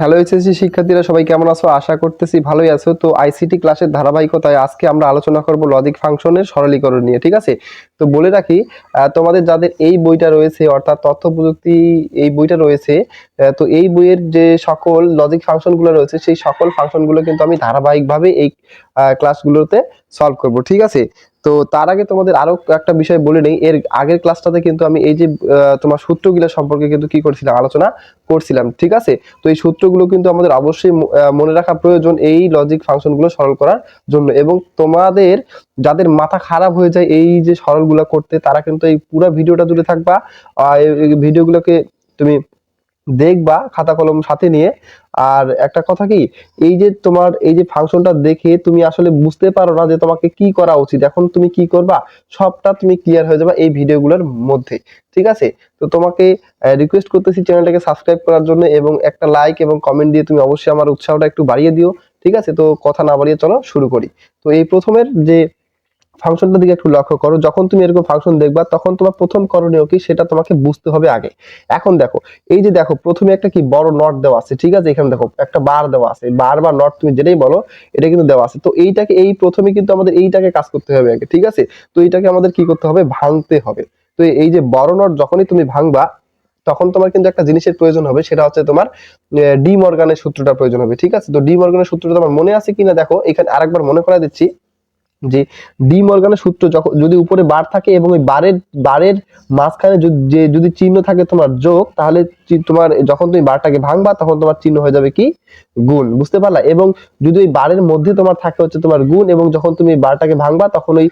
Hello SSC শিক্ষার্থীরা, সবাই কেমন আছো? আশা করতেছি ভালোই আছো। তো আইসিটি ক্লাসের ধারাবাহিকতায় আজকে আমরা আলোচনা করব লজিক ফাংশনের সরলীকরণ নিয়ে, ঠিক আছে? তো বলে রাখি তোমাদের যাদের এই বইটা রয়েছে, অর্থাৎ তথ্য প্রযুক্তি এই বইটা রয়েছে তো এই বইয়ের যে সকল লজিক ফাংশনগুলো রয়েছে, সেই সকল ফাংশনগুলো কিন্তু আমি ধারাবাহিকভাবে এই ক্লাসগুলোতে সলভ করব, ঠিক আছে? তো তার আগে তোমাদের আরও একটা বিষয় বলে নেই। এর আগের ক্লাসটাতে কিন্তু আমি এই যে তোমার সূত্রগুলো সম্পর্কে কিন্তু কি করছিলাম, আলোচনা করছিলাম, ঠিক আছে? তো এই সূত্রগুলো কিন্তু আমাদের অবশ্যই মনে রাখা প্রয়োজন এই লজিক ফাংশনগুলো সরল করার জন্য। এবং তোমাদের যাদের মাথা খারাপ হয়ে যায় এই যে সরলগুলো করতে, তারা কিন্তু এই পুরো ভিডিওটা জুড়ে থাকবা। ভিডিওগুলোকে তুমি দেখবা, খাতা, কলম সাথে নিয়ে। আর একটা কথা কি, এই যে তোমার, এই যে ফাংশনটা দেখে তুমি আসলে বুঝতে পারো না যে তোমাকে কি করা উচিত। এখন তুমি কি করবা, সবটা তুমি ক্লিয়ার হয়ে যাবে এই ভিডিওগুলোর মধ্যে। ঠিক আছে? তো তোমাকে রিকোয়েস্ট করতেছি চ্যানেলটাকে সাবস্ক্রাইব করার জন্য এবং একটা লাইক এবং কমেন্ট দিয়ে তুমি অবশ্যই আমার উৎসাহটা একটু বাড়িয়ে দিও। ঠিক আছে? তো কথা না বাড়িয়ে চলো শুরু করি। তো এই প্রথমের যে ফাংশনটার দিকে একটু লক্ষ্য করো। যখন তুমি এরকম ফাংশন দেখবা, তখন তোমার প্রথম করণীয় কি? সেটা তোমাকে বুঝতে হবে আগে। এখন দেখো, এই যে দেখো, প্রথমে একটা কি বড় নট দেওয়া আছে, ঠিক আছে? এখানে দেখো, একটা বার দেওয়া আছে। বার বা নট তুমি যেটাই বলো, এটা কিন্তু দেওয়া আছে। তো এইটাকে, এই প্রথমে কিন্তু আমাদের এইটাকে কাজ করতে হবে আগে, ঠিক আছে? তো এইটাকে আমাদের কি করতে হবে? ভাঙতে হবে। তো এই যে বড় নট যখনই তুমি ভাঙবা, তখন তোমার কিন্তু একটা জিনিসের প্রয়োজন হবে, সেটা হচ্ছে তোমার ডি মর্গানের সূত্রটা প্রয়োজন হবে, ঠিক আছে? তো ডি মর্গানের সূত্রটা তোমার মনে আছে কিনা দেখো? এখানে আরেকবার মনে করা দিচ্ছি। যে ডি মর্গানের সূত্র যখন, যদি উপরে বার থাকে এবং ওই বারের বারের মাঝখানে যে যদি চিহ্ন থাকে তোমার যোগ, তাহলে তোমার যখন তুমি বারটাকে ভাঙবা, তখন তোমার চিহ্ন হয়ে যাবে কি? গুণ, বুঝতে পারলা? এবং যদি ওই বারের মধ্যে তোমার থাকে হচ্ছে তোমার গুণ, এবং যখন তুমি বারটাকে ভাঙবা, তখন ওই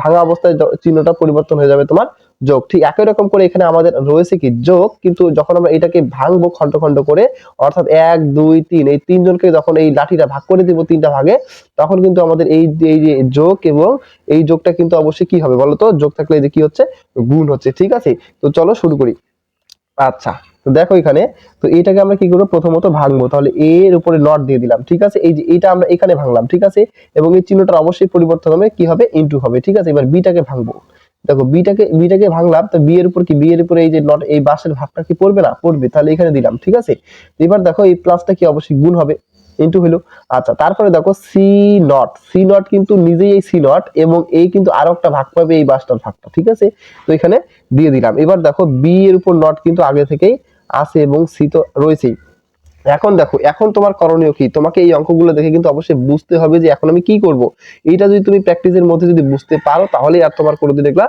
ভাঙা অবস্থায় চিহ্নটা পরিবর্তন হয়ে যাবে তোমার যোগ। ঠিক একই রকম করে এখানে আমাদের রয়েছে কি যোগ, কিন্তু যখন আমরা এটাকে ভাঙবো খন্ড খন্ড করে, অর্থাৎ এক, দুই, তিন, এই তিনজনকে যখন এই লাঠিটা ভাগ করে দিব তিনটা ভাগে, তখন কিন্তু আমাদের এই যে- যোগ এবং এই যোগটা কিন্তু অবশ্যই কি হবে বলতো? যোগ থাকলে যে কি হচ্ছে? গুণ হচ্ছে, ঠিক আছে? তো চলো শুরু করি। আচ্ছা তো দেখো এখানে, তো এইটাকে আমরা কি করব? প্রথমত ভাঙবো। তাহলে এর উপরে নট দিয়ে দিলাম, ঠিক আছে? এই যে এইটা আমরা এখানে ভাঙলাম, ঠিক আছে? এবং এই চিহ্নটা অবশ্যই পরিবর্তন হবে, কি হবে? ইনটু হবে, ঠিক আছে? এবার বিটাকে ভাঙবো। দেখো বিটাকে বিটাকে ভাঙলাম, তো বি এর উপর কি বি এর উপরে এই যে নট এই বাসের ভাগটা কি পড়বে না? পড়বে, তাহলে এখানে দিলাম, ঠিক আছে? এবার দেখো, এই প্লাসটা কি অবশ্যই গুণ হবে ইনটু হলো। আচ্ছা তারপরে দেখো সি নট সি নট কিন্তু নিজেই এই সি নট এবং এই কিন্তু আরও একটা ভাগ পাবে এই বাসটার ভাগটা, ঠিক আছে? তো এখানে দিয়ে দিলাম। এবার দেখো বি এর উপর নট কিন্তু আগে থেকেই আছে এবং সি তো রয়েছেই। এখন দেখো, এখন তোমার করণীয় কি? তোমাকে এই অঙ্কগুলো দেখে কিন্তু অবশ্যই বুঝতে হবে যে এখন আমি কি করব। এইটা যদি তুমি প্র্যাকটিসের মধ্যে যদি বুঝতে পারো তাহলে আর তোমার কোনোদিন এগুলা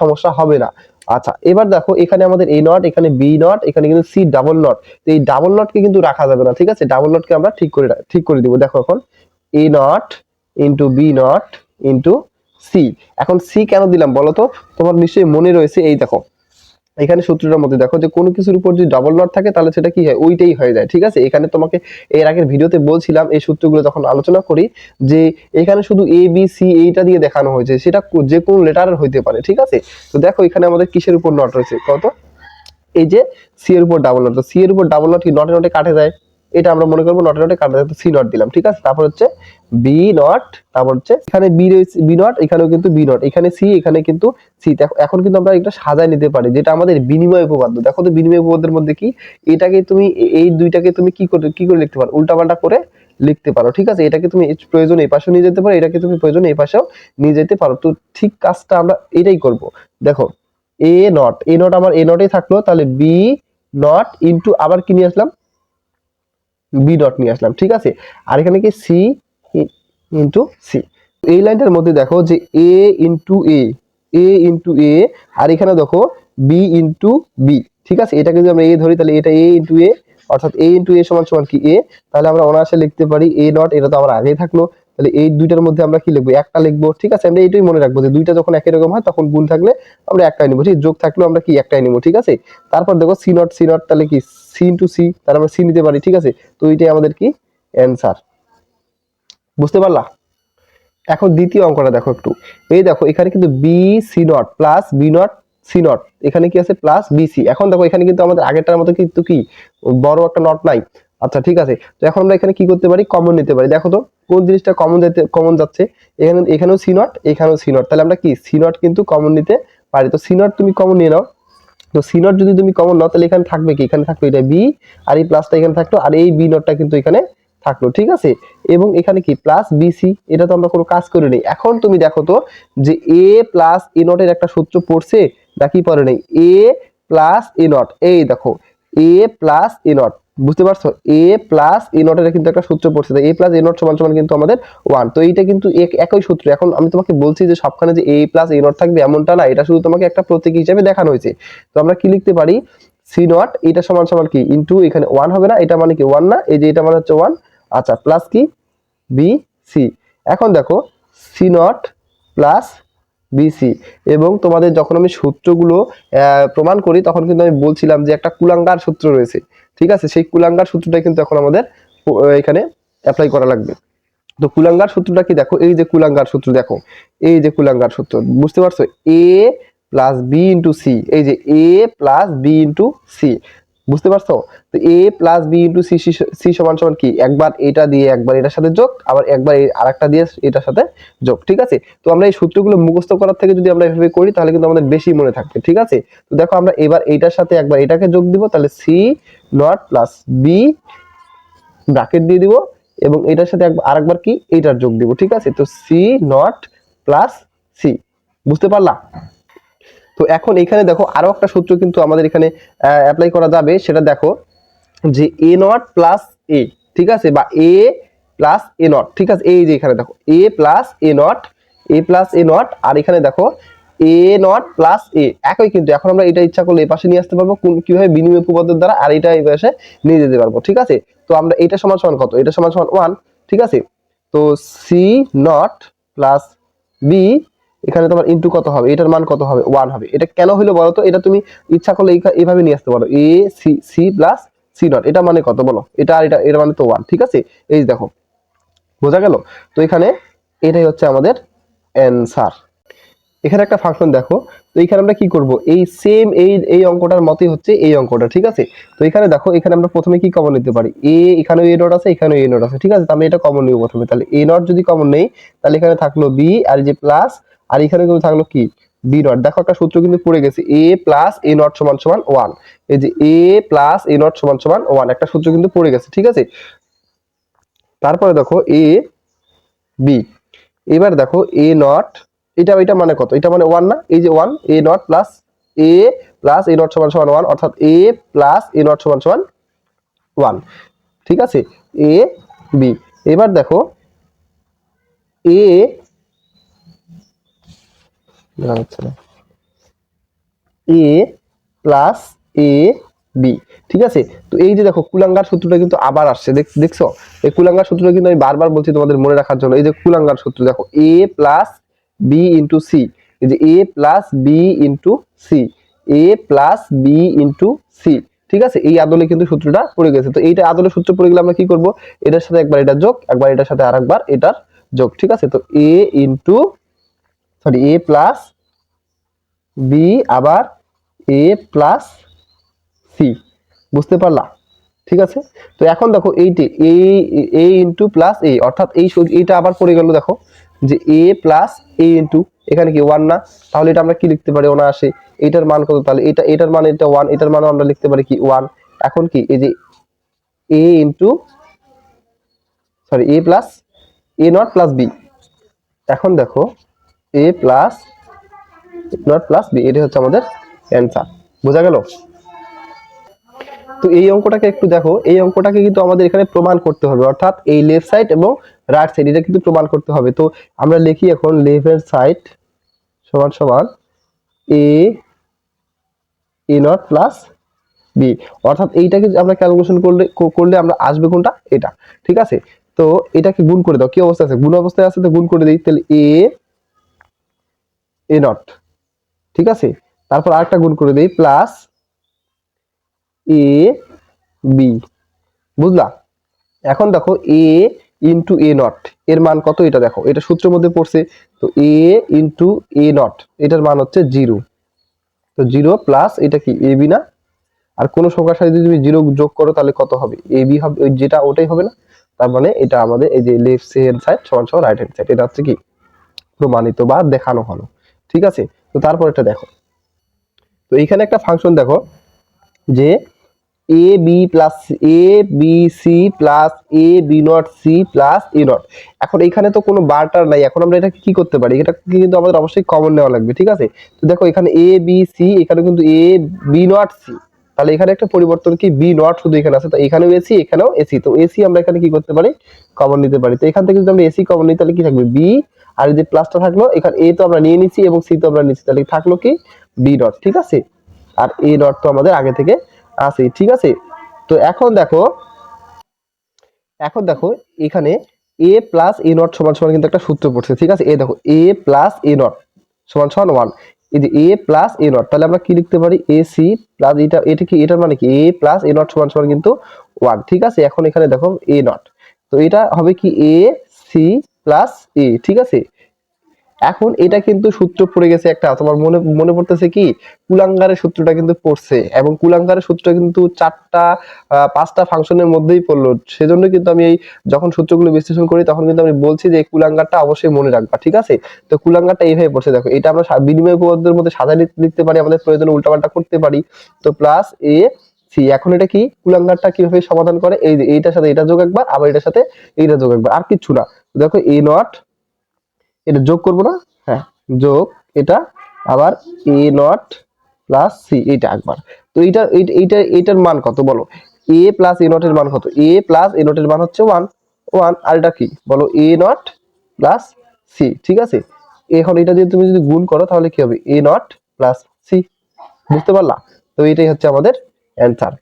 সমস্যা হবে না। আচ্ছা এবার দেখো, এখানে আমাদের এই নট এখানে বি নট এখানে কিন্তু সি ডাবল নট তো এই ডাবল নটকে কিন্তু রাখা যাবে না, ঠিক আছে? ডাবল নটকে আমরা ঠিক করে ঠিক করে দিব। দেখো এখন A not into B not into C এখন সি কেন দিলাম বলো তো? তোমার নিশ্চয়ই মনে রয়েছে, এই দেখো। এখানে সূত্রটার মধ্যে দেখো যে কোনো কিছুর উপর যদি ডাবল নট থাকে, তাহলে সেটা কি হয়? ওইটাই হয়ে যায়, ঠিক আছে? এখানে তোমাকে এর আগের ভিডিওতে বলছিলাম এই সূত্রগুলো যখন আলোচনা করি যে এখানে শুধু এ বি সি এইটা দিয়ে দেখানো হয়েছে, সেটা যে কোনো লেটারের হইতে পারে, ঠিক আছে? তো দেখো এখানে আমাদের কিসের উপর নট রয়েছে? কত? এই যে সি এর উপর ডাবল নট সি এর উপর ডাবল নট কি নটে নটে কাটে যায়? এটা আমরা মনে করব নটে নটে কাটে যায় তো সি নট দিলাম, ঠিক আছে? তারপর হচ্ছে বি নট তারপর হচ্ছে এখানে বি বি নট এখানেও কিন্তু বি নট এখানে সি এখানে কিন্তু সি এখন কিন্তু আমরা এটা সাজায় নিতে পারি, যেটা আমাদের বিনিময় উপপাদ্য। দেখো তো বিনিময় উপপাদ্যের মধ্যে কি? এটাকে তুমি, এই দুইটাকে তুমি কি করে কি করে লিখতে পারো? উল্টাপাল্টা করে লিখতে পারো, ঠিক আছে? এটাকে তুমি প্রয়োজন এই পাশেও নিয়ে যেতে পারো, এটাকে তুমি প্রয়োজন এই পাশেও নিয়ে যেতে পারো। তো ঠিক কাজটা আমরা এটাই করব। দেখো এ নট এ নট আমার এ নটেই থাকল, তাহলে বি নট ইনটু আবার কি নিয়ে আসলাম? বি ডট নিয়ে আসলাম, ঠিক আছে? আর এখানে কি সি ইন্টু সি এই লাইনটার মধ্যে দেখো যে A into A A into এ আর এখানে দেখো বি ইন্টু বি ঠিক আছে? এটাকে যদি আমরা এ ধরি, তাহলে এটা এ ইন্টু এ অর্থাৎ এ ইন্টু এ সমান সমান কি এ তাহলে আমরা অনায়াসে লিখতে পারি এ নট এটা তো আমার আগেই থাকল। তাহলে এই দুইটার মধ্যে আমরা কি লিখব? একটা লিখব, ঠিক আছে? আমরা এইটাই মনে রাখব যে দুইটা যখন একই রকম হয়, তখন গুণ থাকলে আমরা একটাই নিবো। ঠিক, যোগ থাকলেও আমরা কি একটাই নিবো, ঠিক আছে? তারপর দেখো সি নট সি নট তাহলে কি সি ইন্টু সি তাহলে আমরা সি নিতে পারি, ঠিক আছে? তো এইটাই আমাদের কি? অ্যান্সার বুঝতে পারলা? এখন দ্বিতীয় অঙ্কটা দেখো একটু। এই দেখো, এখানে কিন্তু B C not plus B not C not এখানে কি আছে? প্লাস বিসি এখন দেখো, এখানে কিন্তু আমাদের আগেরটার মতো কিন্তু কি? বড় একটা নট নাই। আচ্ছা ঠিক আছে। তো এখন আমরা এখানে কি করতে পারি? কমন নিতে পারি। দেখো তো, কোন জিনিসটা কমন যেতে কমন যাচ্ছে? এখানে, এখানেও সি নট এখানেও সি নট তাহলে আমরা কি? সি নট কিন্তু কমন নিতে পারি। তো সি নট তুমি কমন নিয়ে নাও। তো সি নট যদি তুমি কমন নাও, তাহলে এখানে থাকবে কি? এখানে থাকবে এটা বি আর এই প্লাসটা এখানে থাকল, আর এই বি নটটা কিন্তু এখানে থাকল, ঠিক আছে? এবং এখানে কি? প্লাস বিসি এটা তো আমরা কোনো কাজ করি নেই। এখন তুমি দেখো তো যে এ প্লাস এ নটের একটা সূত্র পড়ছে নাকি পড়ে নেই। এ প্লাস এ নট এই দেখো এ প্লাস এ নট বুঝতে পারছ? এ প্লাস এ নটের কিন্তু একটা সূত্র পড়ছে। এ প্লাস এ নট সমান সমান কিন্তু আমাদের ওয়ান তো এইটা কিন্তু এক- একই সূত্র। এখন আমি তোমাকে বলছি যে সবখানে যে এ প্লাস এ নট থাকবে এমনটা না, এটা শুধু তোমাকে একটা প্রতীক হিসেবে দেখানো হয়েছে। তো আমরা কি লিখতে পারি? সি নট এটা সমান সমান কি? ইনটু এখানে ওয়ান হবে না, এটা মানে কি ওয়ান না? এই যে এটা মানে হচ্ছে ওয়ান আচ্ছা প্লাস কি? বি সি এখন দেখো সি নট প্লাস বিসি এবং তোমাদের যখন আমি সূত্রগুলো প্রমাণ করি, তখন কিন্তু আমি বলছিলাম যে একটা কুলাঙ্গার সূত্র রয়েছে। ঠিক আছে? সেই কুলাঙ্গার সূত্রটা কিন্তু এখন আমাদের এখানে অ্যাপ্লাই করা লাগবে। তো কুলাঙ্গার সূত্রটা কি দেখো? এই যে কুলাঙ্গার সূত্র দেখো, এই যে কুলাঙ্গার সূত্র, বুঝতে পারছ? A plus B into C এই যে A plus B into C বুঝতে পারছ? তো A plus B into C C সমান সমান কি? একবার এটা দিয়ে একবার এটার সাথে যোগ, আবার একবার এই আরেকটা দিয়ে এটার সাথে যোগ, ঠিক আছে? তো আমরা এই সূত্রগুলো মুখস্থ করার থেকে যদি আমরা এভাবে করি, তাহলে কিন্তু আমাদের বেশি মনে থাকবে, ঠিক আছে? তো দেখো আমরা এবার এইটার সাথে একবার এটাকে যোগ দিব, তাহলে C not plus B bracket দিয়ে দিব, এবং এটার সাথে আর একবার কি? এইটার যোগ দিব, ঠিক আছে? তো সি নট প্লাস সি বুঝতে পারলা? তো এখন এখানে দেখো আরও একটা সূত্র কিন্তু আমাদের এখানে অ্যাপ্লাই করা যাবে, সেটা দেখো যে এ নট প্লাস এ ঠিক আছে? বা এ প্লাস এ নট ঠিক আছে? এই যে এখানে দেখো A plus A not A plus A not আর এখানে দেখো এ নট প্লাস এ একই কিন্তু, এখন আমরা এটা ইচ্ছা করলে এই পাশে নিয়ে আসতে পারব, কোন, কীভাবে বিনিময় উপপাদ্যের দ্বারা, আর এটা এই পাশে নিয়ে যেতে পারব, ঠিক আছে? তো আমরা এটা সমান সমান কত? এটা সমান সমান ওয়ান ঠিক আছে? তো সি নট প্লাস বি এখানে তোমার ইনটু কত হবে? এটার মান কত হবে? ওয়ান হবে। এটা কেন হলো বলো তো এটা তুমি ইচ্ছা করলে এইভাবে নিয়ে আসতে পারো। A C C plus C not এটা মানে কত বলো? এটা আর এটা, এর মানে তো ওয়ান ঠিক আছে? এই দেখো, বোঝা গেল? তো এখানে এটাই হচ্ছে আমাদের অ্যান্সার এখানে একটা ফাংশন দেখো। তো এখানে আমরা কি করব? এই সেম এই এই অঙ্কটার মতই হচ্ছে এই অঙ্কটা, ঠিক আছে? তো এখানে দেখো, এখানে আমরা প্রথমে কি কমন নিতে পারি? এ এখানেও এ নট আছে, এখানেও এ নট আছে, ঠিক আছে? আমি এটা কমন নিব প্রথমে। তাহলে এ নট যদি কমন নেই, তাহলে এখানে থাকল বি আর যে প্লাস আর এখানে কিন্তু থাকল কি? বি নট দেখো একটা সূত্র কিন্তু পড়ে গেছে এ প্লাস এ নট সমান সমান ওয়ান এই যে এ প্লাস এ নট সমান সমান ওয়ান একটা সূত্র কিন্তু পড়ে গেছে, ঠিক আছে? তারপরে দেখো এ বি এবার দেখো এ নট এটা এটা মানে কত? এটা মানে ওয়ান না? এই যে one A not plus A plus A not সমান সমান ওয়ান অর্থাৎ এ প্লাস এ নট সমান সমান ওয়ান ঠিক আছে? এ বি এবার দেখো এ এ প্লাস এ বি ঠিক আছে? তো এই যে দেখো, কুলাঙ্গার সূত্রটা কিন্তু আবার আসছে, দেখ- দেখছ? এই কুলাঙ্গার সূত্রটা কিন্তু আমি বারবার বলছি তোমাদের মনে রাখার জন্য। এই যে কুলাঙ্গার সূত্র, দেখো A plus B into C এই যে A plus B into C A plus B into C ঠিক আছে? এই আদলে কিন্তু সূত্রটা পড়ে গেছে। তো এইটা আদলে সূত্র পড়ে গেলে আমরা কি করব? এটার সাথে একবার এটা যোগ, একবার এটার সাথে আরেকবার এটার যোগ, ঠিক আছে? তো A into sorry A plus B আবার এ প্লাস সি বুঝতে পারলা? ঠিক আছে? তো এখন দেখো এইটি এ এ ইন্টু প্লাস এ অর্থাৎ এই এইটা আবার পড়ে গেল দেখো, যে এ প্লাস এ ইন্টু এখানে কি ওয়ান না? তাহলে এটা আমরা কি লিখতে পারি ওনা আসে এটার মান কত? তাহলে এটা, এটার মান এটা ওয়ান এটার মানও আমরা লিখতে পারি কি ওয়ান এখন কি, এই যে A into sorry A plus A not plus B এখন দেখো A plus not plus B এটা হচ্ছে আমাদের অ্যান্সার বোঝা গেল? তো এই অঙ্কটাকে একটু দেখো, এই অঙ্কটাকে কিন্তু আমাদের এখানে প্রমাণ করতে হবে। অর্থাৎ এই লেফট সাইড এবং রাইট সাইড এটা কিন্তু প্রমাণ করতে হবে। তো আমরা লিখি এখন লেফট হ্যান্ড সাইড সমান সমান A A not plus B অর্থাৎ এইটাকে আমরা ক্যালকুলেশন করলে করলে আমরা আসবে কোনটা? এটা। ঠিক আছে? তো এটাকে গুণ করে দাও। কি অবস্থা আছে? গুণ অবস্থায় আছে তো গুণ করে দিই। তাহলে এ এ নট ঠিক আছে? তারপর আরেকটা গুণ করে দেই প্লাস এ বি বুঝলা? এখন দেখো এ ইন্টু এ নট এর মান কত? এটা দেখো, এটা সূত্রের মধ্যে পড়ছে। তো এ ইন্টু এ নট এটার মান হচ্ছে জিরো তো জিরো প্লাস এটা কি এ বি না? আর কোনো সংখ্যার সাথে যদি তুমি জিরো যোগ করো, তাহলে কত হবে? এ বি হবে, ওই যেটা ওটাই হবে না। তার মানে এটা আমাদের এই যে লেফট হ্যান্ড সাইড সমান সমান রাইট হ্যান্ড সাইড এটা হচ্ছে কি? প্রমাণিত বা দেখানো হলো। ঠিক আছে? তো তারপর এটা দেখো। তো তো এখানে একটা ফাংশন দেখো, যে A B plus A B C plus A B not C plus A not এখন এখানে তো কোনো বারটার নাই, এখন আমরা এটা কি করতে পারি? এটা কিন্তু আমাদের অবশ্যই কমন নেওয়া লাগবে, ঠিক আছে? তো দেখো এখানে এ বি সি এখানে কিন্তু এ বি নট সি তাহলে এখানে একটা পরিবর্তন কি? বি নট শুধু এখানে আছে, তো এখানেও এসি এখানেও এসি তো এসি আমরা এখানে কি করতে পারি? কমন নিতে পারি। তো এখান থেকে যদি আমরা এসি কমন নিই, তাহলে কি থাকবে? বি আর এই যে প্লাসটা থাকল, এখানে এ তো আমরা নিয়ে নিচ্ছি এবং সি তো আমরা নিচ্ছি তাহলে থাকল কি? বি নট ঠিক আছে? আর এ নট তো আমাদের আগে থেকে আছে ঠিক আছে? তো এখন দেখো এখন দেখো, এখানে এ প্লাস এ নট সমান সমান কিন্তু একটা সূত্র পড়ছে, ঠিক আছে? এ দেখো এ প্লাস এ নট সমান সমান ওয়ান এই যে এ প্লাস এ নট তাহলে আমরা কি লিখতে পারি? এ সি প্লাস এটা এটা কি, এটার মানে কি? এ প্লাস এ নট সমান সমান কিন্তু ওয়ান ঠিক আছে? এখন এখানে দেখো এ নট তো এটা হবে কি? এ সি প্লাস এ ঠিক আছে? এখন এটা কিন্তু সূত্র পড়ে গেছে একটা, তোমার মনে মনে পড়তেছে কি? কুলাঙ্গারের সূত্রটা কিন্তু পড়ছে এবং কুলাঙ্গারের সূত্র কিন্তু চারটা পাঁচটা ফাংশনের মধ্যেই পড়ল। সেজন্য কিন্তু আমি এই যখন সূত্রগুলো বিশ্লেষণ করি, তখন কিন্তু আমি বলছি যে কুলাঙ্গারটা অবশ্যই মনে রাখবা, ঠিক আছে? তো কুলাঙ্গারটা এইভাবে পড়ছে, দেখো, এটা আমরা বিনিময় উপপাদ্যের মধ্যে সাজা লিখতে পারি, আমাদের প্রয়োজনে উল্টাপাল্টা করতে পারি। তো প্লাস এ সি এখন এটা কি? কুলাঙ্গারটা কীভাবে সমাধান করে? এই যে, এইটার সাথে এটা যোগ একবার, আবার এটার সাথে এইটা যোগ একবার, আর কিচ্ছু না। দেখো এ নট এটা যোগ করব না? হ্যাঁ যোগ, এটা আবার এ নট প্লাস সি এইটা একবার। তো এইটা এইটা- এইটা, এইটার মান কত বলো? এ প্লাস এ নটের মান কত? এ প্লাস এ নটের মান হচ্ছে ওয়ান ওয়ান আর এটা কি? বলো এ নট প্লাস সি ঠিক আছে? এখন এটা যদি তুমি যদি গুণ করো, তাহলে কি হবে? এ নট প্লাস সি বুঝতে পারলা? তো এটাই হচ্ছে আমাদের অ্যান্সার